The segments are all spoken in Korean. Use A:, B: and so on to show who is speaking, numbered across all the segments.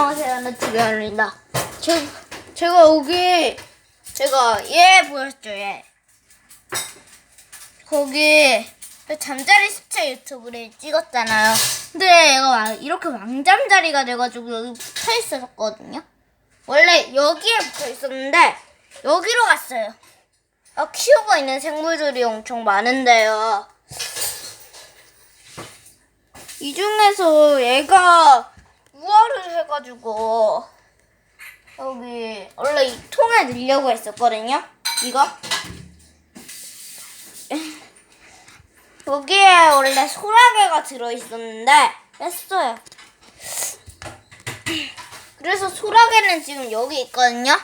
A: 안녕하세요. 나트리아입니다. 제, 제가 여기, 제가 얘 보였죠, 얘. 거기, 그 잠자리 습체 유튜브를 찍었잖아요. 근데 얘가 막 이렇게 왕잠자리가 돼가지고 여기 붙어 있었거든요. 원래 여기에 붙어 있었는데, 여기로 갔어요. 아, 키우고 있는 생물들이 엄청 많은데요. 이 중에서 얘가 해가지고 여기 원래 이 통에 넣으려고 했었거든요. 이거 여기에 원래 소라게가 들어있었는데 뺐어요. 그래서 소라게는 지금 여기 있거든요.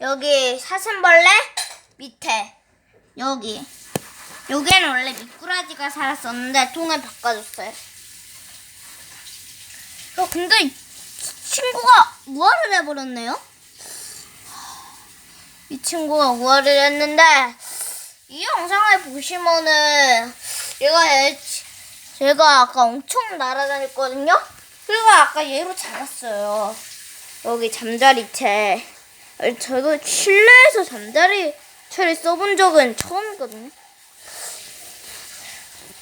A: 여기 사슴벌레 밑에 여기 여기에는 원래 미꾸라지가 살았었는데 통을 바꿔줬어요. 어, 근데 이 친구가 우월을 해버렸네요. 이 친구가 우월을 했는데 이 영상을 보시면은 얘가 얘, 제가 아까 엄청 날아다녔거든요. 그리고 아까 얘로 잡았어요. 여기 잠자리채. 저도 실내에서 잠자리채를 써본 적은 처음이거든요.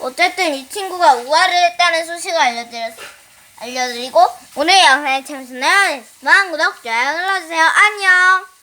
A: 어쨌든 이 친구가 우아를 했다는 소식을 알려드렸, 알려드리고 오늘 재밌었나요? 많은 구독, 좋아요 눌러주세요. 안녕!